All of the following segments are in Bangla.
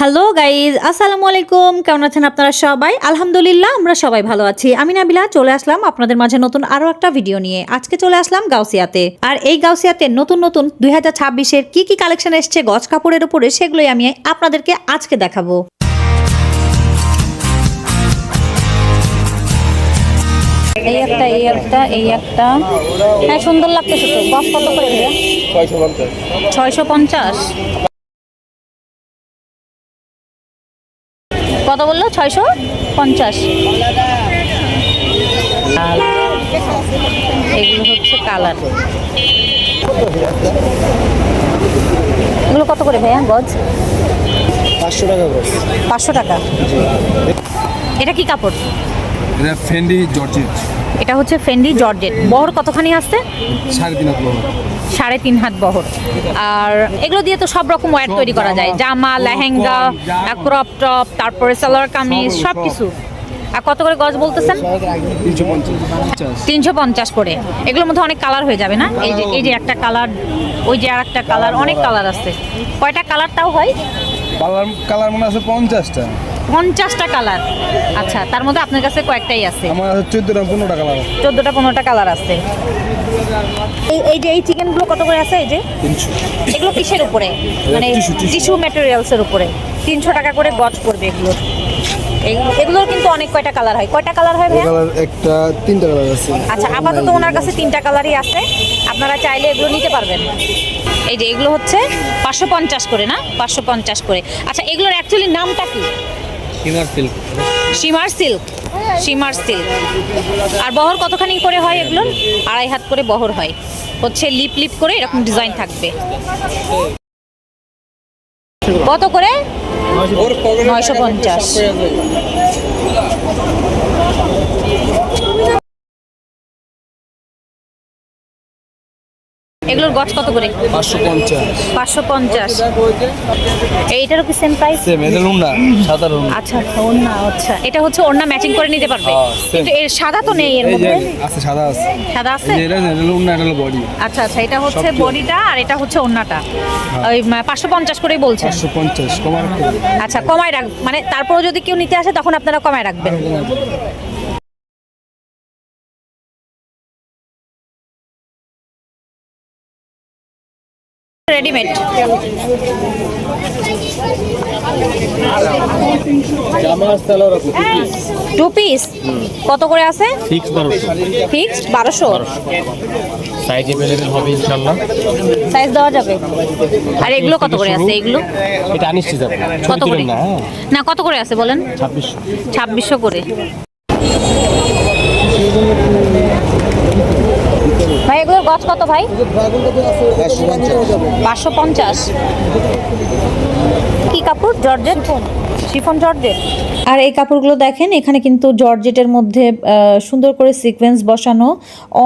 হ্যালো গাইজ আসসালামু আলাইকুম কেমন আছেন আপনারা সবাই? আলহামদুলিল্লাহ আমরা সবাই ভালো আছি। আমি নাবিলা চলে আসলাম আপনাদের মাঝে নতুন আরও একটা ভিডিও নিয়ে। আজকে চলে আসলাম গাউসিয়াতে। আর এই গাউসিয়াতে নতুন নতুন দুই হাজার ছাব্বিশের কি কি কালেকশন এসছে গজ কাপড়ের উপরে সেগুলোই আমি আপনাদেরকে আজকে দেখাবো। এই একটা এই একটা এই একটা। হ্যাঁ সুন্দর লাগতেছে তো। গজ কত করে ছয়শো পঞ্চাশ। কত বলল? ছয়শো পঞ্চাশ। এগুলো হচ্ছে কালার। এগুলো কত করে ভাইয়া গজ? পাঁচশো টাকা করে পাঁচশো টাকা। এটা কি কাপড়? এটা ফেন্ডি জর্জেট। এটা হচ্ছে ফেন্ডি জর্জেট। বহর কতখানি আসছে? সাড়ে তিন সাড়ে তিন হাত বহর। আর এগুলো দিয়ে তো সব রকম ওয়ার তৈরি করা যায়। জামা লেহেঙ্গা ক্রপ টপ তারপরে সালোয়ার কামিজ সব। কিছু। আর কত করে গজ বলতেছেন? তিনশো পঞ্চাশ। পঞ্চাশ তিনশো পঞ্চাশ করে। এগুলোর মধ্যে অনেক কালার হয়ে যাবে না? এই যে এই যে একটা কালার ওই যে আর একটা কালার অনেক কালার আছে। কয়টা কালার তাও হয়? কালার কালার মনে আছে পঞ্চাশটা। পঞ্চাশটা কালার। আচ্ছা তার মধ্যে আপনার কাছে কয়েকটাই আছে। আমার চোদ্দোটা পনেরোটা কালার চোদ্দোটা পনেরোটা কালার আছে। এই এই যে এই চিকেনগুলো কত করে আছে এই যে? এগুলো কিসের উপরে? মানে টিস্যু, ম্যাটেরিয়ালসের উপরে। তিনশো টাকা করে গজ পড়বে এগুলো। এগুলো এগুলোর কিন্তু অনেক কয়টা কালার হয়? কয়টা কালার হয় ভাইয়া? একটা তিনটা কালার আছে। আচ্ছা আপাতত ওনার কাছে তিনটা কালারই আছে। আপনারা চাইলে এগুলো নিতে পারবেন। এই যে এগুলো হচ্ছে পাঁচশো পঞ্চাশ করে না? পাঁচশো পঞ্চাশ করে। আচ্ছা এগুলোর অ্যাকচুয়ালি নামটা কি? Shimmer silk. Shimmer silk shimmer silk. আর বহর কতখানি করে হয় এগুলো? আড়াই হাত করে বহর হয়। হচ্ছে লিপ লিপ করে এরকম ডিজাইন থাকবে। কত করে? নয়শো পঞ্চাশ। এগুলোর গছ কত করে? পাঁচশো পঞ্চাশ। পাঁচশো পঞ্চাশ। এইটারও কি সেম প্রাইস সেম এটা লুন্ডা সাদা লুন্ডা আচ্ছা ওড়না আচ্ছা। এটা হচ্ছে ওড়না ম্যাচিং করে নিতে পারবে। হ্যাঁ, কিন্তু এর সাদা তো নেই এর মধ্যে? আছে সাদা আছে। সাদা আছে? এটা এটা লুন্ডা এটা হলো বডি আচ্ছা আচ্ছা এটা হচ্ছে বডিটা আর এটা হচ্ছে ওড়নাটা। ওই পাঁচশো পঞ্চাশ করেই বলছেন? পাঁচশো পঞ্চাশ কমার আচ্ছা কমায় রাখ মানে তারপরেও যদি কেউ নিতে আসে তখন আপনারা কমায় রাখবেন। রেডিমেড টু পিস কত করে আছে? ফিক্স বারোশো। ফিক্সড বারোশো। সাইজ অ্যাভেলেবেল হবে ইনশাল্লাহ সাইজ দেওয়া যাবে। আর এগুলো কত করে আছে? এগুলো? এটা যাবে কত করে? না হ্যাঁ। না কত করে আছে বলেন? ছাব্বিশশো। ছাব্বিশশো করে। ভাই এগুলোর গছ কত ভাই? পাঁচশো পঞ্চাশ। কি কাপড়? জর্জেট? Chiffon georgette. আর এই কাপড়গুলো দেখেন এখানে কিন্তু জর্জেটের মধ্যে সুন্দর করে সিকোয়েন্স বসানো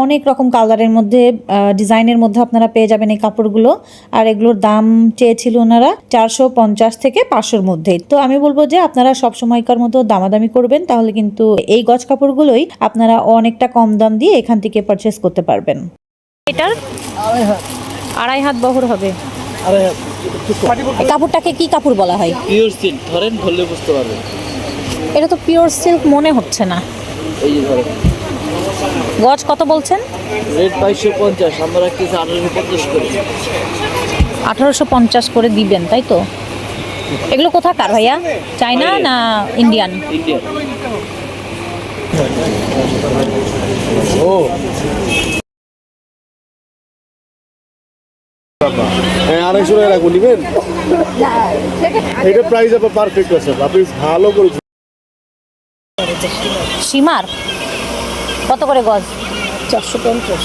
অনেক রকম কালারের মধ্যে ডিজাইনের মধ্যে আপনারা পেয়ে যাবেন এই কাপড়গুলো। আর এগুলোর দাম চেয়েছিল ওনারা চারশো পঞ্চাশ থেকে পাঁচশোর মধ্যে। তো আমি বলব যে আপনারা সব সময়কার মতো দামাদামি করবেন তাহলে কিন্তু এই গজ কাপড়গুলোই আপনারা অনেকটা কম দাম দিয়ে এখান থেকে পারচেস করতে পারবেন। এটার আড়াই হাত বহর হবে। এই কাপড়টাকে কি কাপড় বলা হয়? পিওর সিল্ক ধরেন ধরলে বুঝতে পারবেন। এটা তো পিওর সিল্ক মনে হচ্ছে না। এই যে ধরেন। গজ কত বলছেন? রেট বাইশশো পঞ্চাশ আমরা রাখতেছি আঠারোশো পঞ্চাশ করে। আঠারোশো পঞ্চাশ করে দিবেন তাই তো? এগুলো কোথাকার ভাইয়া? চায়না না ইন্ডিয়ান ইন্ডিয়া ও। আড়াইশো টাকা রাখব নিবেন? এটা প্রাইস আপনার পারফেক্ট আছে। আপনি ভালো করে সীমার? কত করে গজ? চারশো পঞ্চাশ।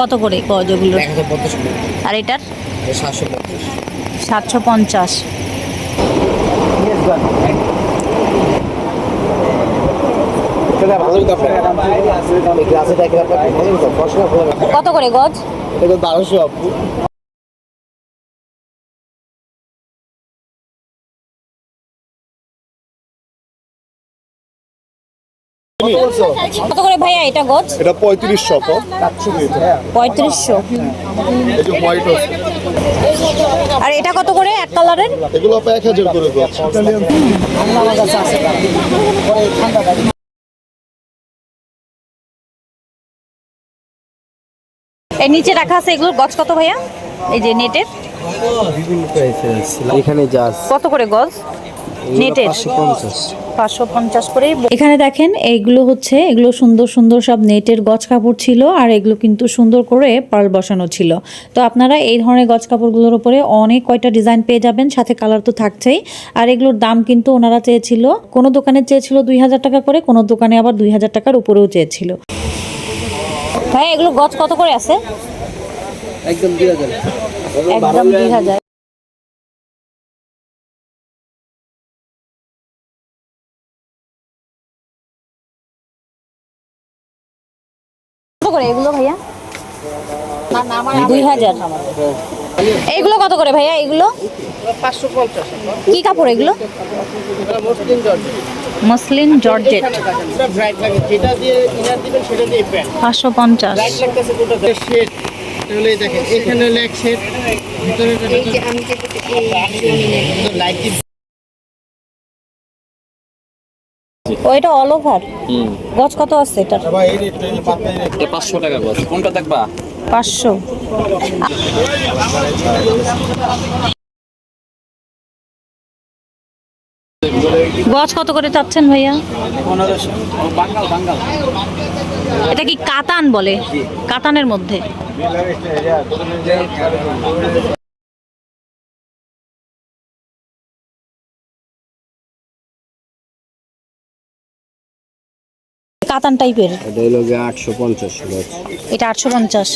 কত করে গজ ওগুলো? আর এটার? সাতশো পঞ্চাশ। সাতশো পঞ্চাশ। কত করে গজ? বারোশো আপু। কত করে ভাইয়া এটা গজ? এটা পঁয়ত্রিশশো তো পঁয়ত্রিশশো। এই যে হোয়াইট আছে। আর এটা কত করে এক কালারের? এগুলো এক হাজার করে এর নিচে রাখা আছে এগুলোর গজ কত ভাইয়া? এই যে নেটের। এখানে কত করে গজ? নেটের। পাঁচশো পঞ্চাশ। করে এখানে দেখেন এইগুলো হচ্ছে এগুলো সুন্দর সুন্দর সব নেটের গজ কাপড় ছিল আর এগুলো কিন্তু সুন্দর করে পার্ল বসানো ছিল। তো আপনারা এই ধরনের গজ কাপড়গুলোর উপরে অনেক কয়টা ডিজাইন পেয়ে যাবেন সাথে কালার তো থাকছেই। আর এগুলোর দাম কিন্তু ওনারা চেয়েছিল কোনো দোকানে চেয়েছিল দুই হাজার টাকা করে কোনো দোকানে আবার দুই হাজার টাকার উপরেও চেয়েছিল। ভাই এগুলো গজ কত করে আছে? একদম দুই হাজার। একদম দুই হাজার। করে এগুলো ভাইয়া? দুই হাজার। এইগুলো কত করে ভাইয়া এগুলো? কি কাপড় এগুলো? মুসলিম মসলিন জর্জেট। ব্রাইট লাগে যেটা দিয়ে ইনার দিবেন সেটা দিয়ে প্যান্ট পাঁচশো পঞ্চাশ। ব্রাইট লাগতেছে কোনটা শেড তাহলে দেখেন এখানে এক শেড ভিতরে লাইট ও এটা অল ওভার গজ কত আছে এটার? পাঁচশো টাকা গজ। কোনটা দেখবা? পাঁচশো। গজ কত করে চাচ্ছেন ভাইয়া? এটা কি কাতান বলে? কাতানের মধ্যে। কাতান টাইপের? এটা হলো গিয়ে আটশো পঞ্চাশ গজ এটা আটশো পঞ্চাশ।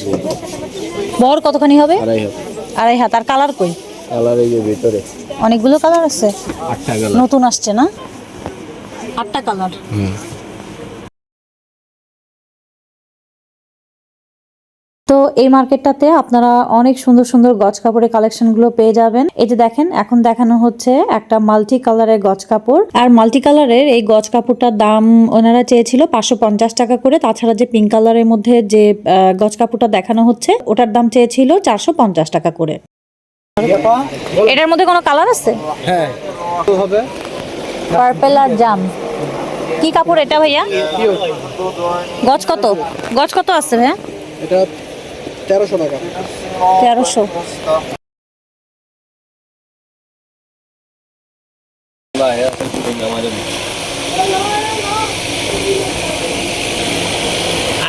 বহর কতখানি হবে? আড়াই হাত। আড়াই হাত। আর কালার কই? কালার এই যে ভিতরে। অনেকগুলো কালার আছে? আটটা কালার। নতুন আসছে না? আটটা কালার। তো এই মার্কেটটাতে আপনারা অনেক সুন্দর সুন্দর গজ কাপড়ের কালেকশনগুলো পেয়ে যাবেন। এই যে দেখেন এখন দেখানো হচ্ছে একটা মাল্টি কালারের গজ কাপড়। আর মাল্টি কালারের এই গজ কাপড়টার দাম ওনারা চেয়েছিল পাঁচশো পঞ্চাশ টাকা করে। তাছাড়া যে পিঙ্ক কালারের মধ্যে যে গজ কাপড়টা দেখানো হচ্ছে ওটার দাম চেয়েছিল চারশো পঞ্চাশ টাকা করে। এটার মধ্যে কোনো কালার আছে? হ্যাঁ। হবে। পার্পেল আর জাম। কি কাপড় এটা ভাইয়া? গজ কত? গজ কত আছে ভাইয়া? এটা তেরোশো টাকা। তেরোশো।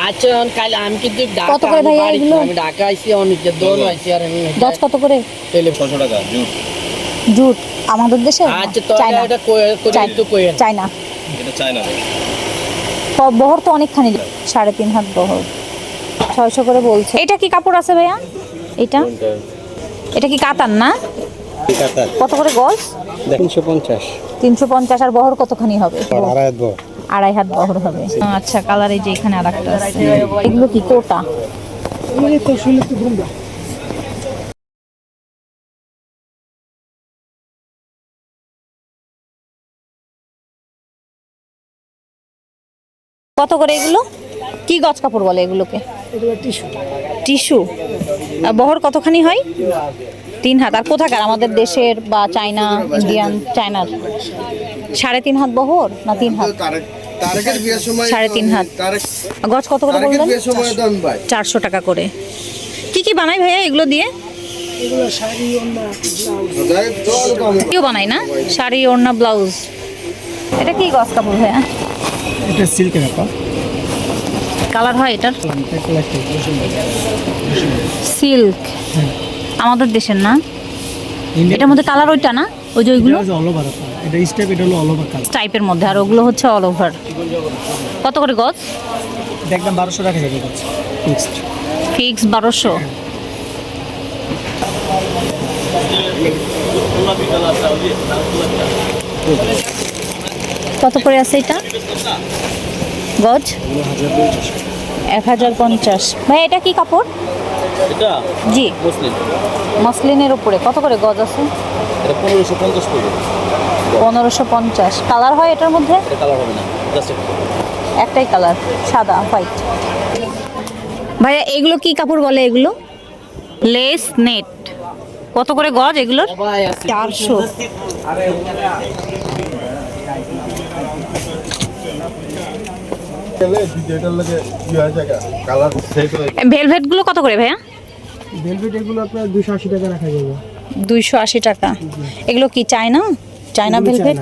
আচ্ছা কাল আমি কিন্তু কত করে আমি এগুলো? আমি ঢাকা আইছি অনেক দোল আইছি আর আমি গজ কত করে? ছশো টাকা জুট। জুট। আমাদের দেশে? আচ্ছা তো এটা তো চায়না। এটা বহর তো অনেকখানি সাড়ে তিন হাত বহর। ছয়শো করে বলছে। এটা কি কাপড় আছে ভাইয়া? এটা? এটা কি কাতান না? কত করে গজ? তিনশো পঞ্চাশ। তিনশো পঞ্চাশ আর বহর কতখানি হবে? আড়াই হাত বড় আড়াই হাত বহর হবে। আচ্ছা কালার এই যে এখানে আর একটা এগুলো কি কোটা? কত করে এগুলো? কি গজ কাপড় বলে এগুলোকে? টিস্যু। আর বহর কতখানি হয়? তিন হাত। আর কোথাকার? আমাদের দেশের বা চায়না ইন্ডিয়ান চায়নার? সাড়ে তিন হাত বহর না তিন হাত? সাড়ে তিন হাত। গজ কত করে বললেন? চারশো টাকা করে। কি কি বানাই ভাইয়া এগুলো দিয়ে? কেউ বানাই না? শাড়ি ওড়না ব্লাউজ। এটা কি গজ কাপড় ভাইয়া? এটা সিল্কের ব্যাপার কালার হয় এটার? সিল্ক। আমাদের দেশের না? এটার মধ্যে কালার ওইটা না? ওই যে ওইগুলো? অল ওভার এটা স্টেপ এটা হলো অল ওভার কালার টাইপের মধ্যে আর ওগুলো হচ্ছে অল ওভার কত করে গজ? দেখলাম বারোশো টাকা যাবে ফিক্সড ফিক্স বারোশো। কত করে আছে এটা? গজ? এক হাজার পঞ্চাশ। ভাই এটা কি কাপড়? এটা জি। মসলিনের উপরে। কত করে গজ আছে? এটা পনেরোশো পঞ্চাশ পড়বে পনেরোশো পঞ্চাশ। কালার হয় এটার মধ্যে? কালার হবে না। একটাই কালার সাদা হোয়াইট। ভাইয়া এগুলো কি কাপড় বলে এগুলো? Lace net. কত করে গজ এগুলোর? চারশো। ভেলভেটগুলো কত করে ভাইয়া? ভেলভেট এগুলো আপনার দুশো আশি টাকা রাখা যাবে। দুইশো আশি টাকা। এগুলো কি চায়না? China velvet?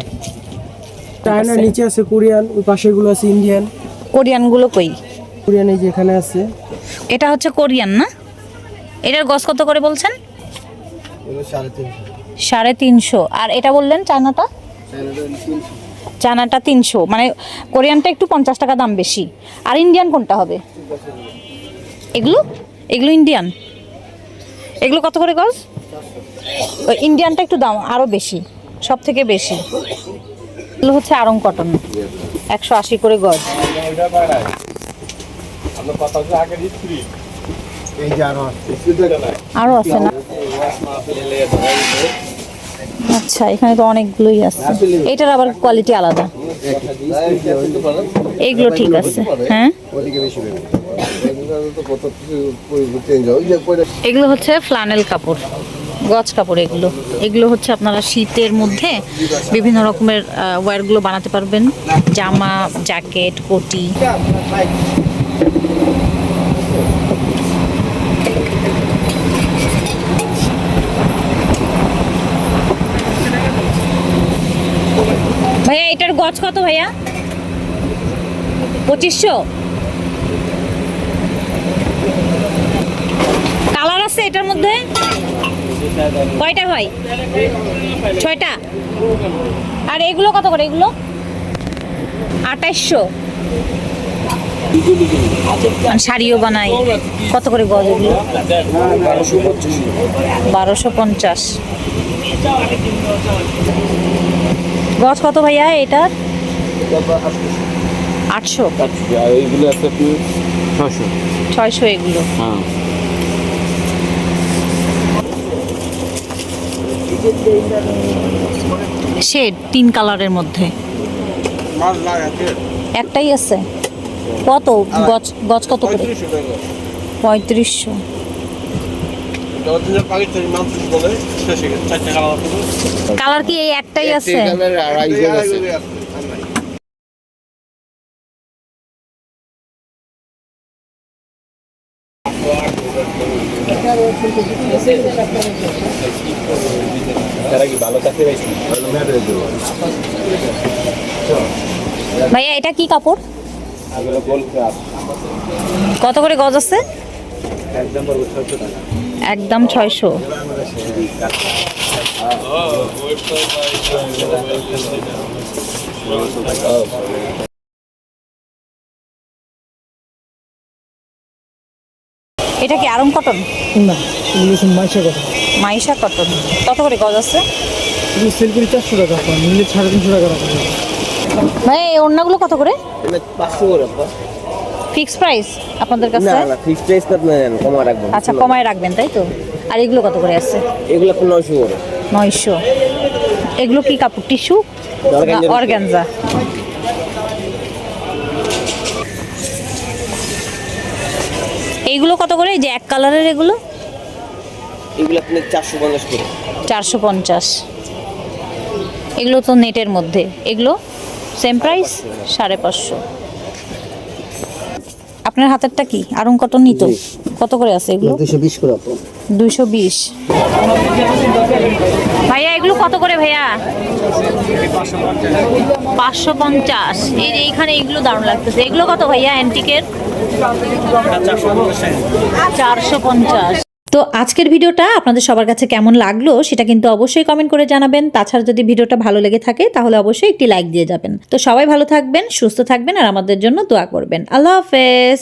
চায়না। নিচে আছে কোরিয়ান ওই পাশেগুলো আছে ইন্ডিয়ান। কোরিয়ানগুলো কই? কোরিয়ান এই যে এখানে আছে। এটা হচ্ছে কোরিয়ান না? এটার গজ কত করে বলছেন? সাড়ে তিনশো। আর এটা বললেন চায়নাটা? চায়নাটা তিনশো। মানে কোরিয়ানটা একটু পঞ্চাশ টাকা দাম বেশি। আর ইন্ডিয়ান কোনটা হবে? এগুলো? এগুলো ইন্ডিয়ান। এগুলো কত করে গজ? ওই ইন্ডিয়ানটা একটু দাম আরও বেশি সব থেকে বেশি। এগুলো হচ্ছে আরং কটন একশো আশি করে গজ। আরও আরও আছে না? আচ্ছা এখানে তো অনেকগুলোই আছে। এটার আবার কোয়ালিটি আলাদা। এইগুলো ঠিক আছে হ্যাঁ? এগুলো হচ্ছে ফ্লানেল কাপড়, গজ কাপড় এগুলো। এগুলো হচ্ছে আপনারা শীতের মধ্যে বিভিন্ন রকমের ওয়্যারগুলো বানাতে পারবেন। জামা জ্যাকেট কোটি। গজ কত ভাইয়া? পঁচিশশো? কালার আছে এটার মধ্যে? কয়টা ভাই ছয়টা? আর এগুলো কত করে এগুলো? আঠাইশশো। শাড়িও বানাই। কত করে গজ এগুলো? বারোশো পঞ্চাশ। গজ কত ভাইয়া এটার? আটশো। এইগুলো আছে আপনি ছশো ছয়শো এগুলো? হ্যাঁ। শেড তিন কালারের মধ্যে। একটাই আছে। কত? গছ গছ কত করে? পঁয়ত্রিশশো পাকিস্তানি মাংস বলে চারটে কালার কালার কি এই একটাই আছে। ভাইয়া এটা কি কাপড়? কত করে গজ আছে? একদম ছয়শো। টাকা এটা কি আরং কটন? না মাইশা কথা মাইশা কটন। কত করে গজ আছে? এগুলো সেল করি চারশো টাকা নিলে সাড়ে তিনশো টাকা ভাই এই ওড়নাগুলো কত করে? পাঁচশো করে ফিক্স প্রাইস আপনাদের কাছে? না না ফিক্সড প্রাইস না নেন কমা রাখবেন। আচ্ছা কমায় রাখবেন তাই তো? আর এগুলো কত করে আছে? এগুলো আপনি নয়শো করে। নয়শো। এগুলো কি কাপড় টিস্যু? Organza। এইগুলো কত করে? এই যে এক কালারের এগুলো? এগুলো আপনি চারশো পঞ্চাশ করে। চারশো পঞ্চাশ। এগুলো তো নেটের মধ্যে। এগুলো? সেম প্রাইস সাড়ে পাঁচশো। আপনার হাতেরটা কি? আরং কটন নিত কত করে আছে এগুলো? দুশো বিশ করে দুইশো বিশ। ভাইয়া এগুলো কত করে ভাইয়া? পাঁচশো পঞ্চাশ। এই এইখানে এইগুলো দারুণ লাগতেছে। এগুলো কত ভাইয়া অ্যান্টিকের? চারশো পঞ্চাশ। তো আজকের ভিডিওটা আপনাদের সবার কাছে কেমন লাগল সেটা কিন্তু অবশ্যই কমেন্ট করে জানাবেন। তাছাড়া যদি ভিডিওটা ভালো লেগে থাকে, তাহলে অবশ্যই একটি লাইক দিয়ে যাবেন। তো সবাই ভালো থাকবেন, সুস্থ থাকবেন, আর আমাদের জন্য দোয়া করবেন। আল্লাহ হাফেজ।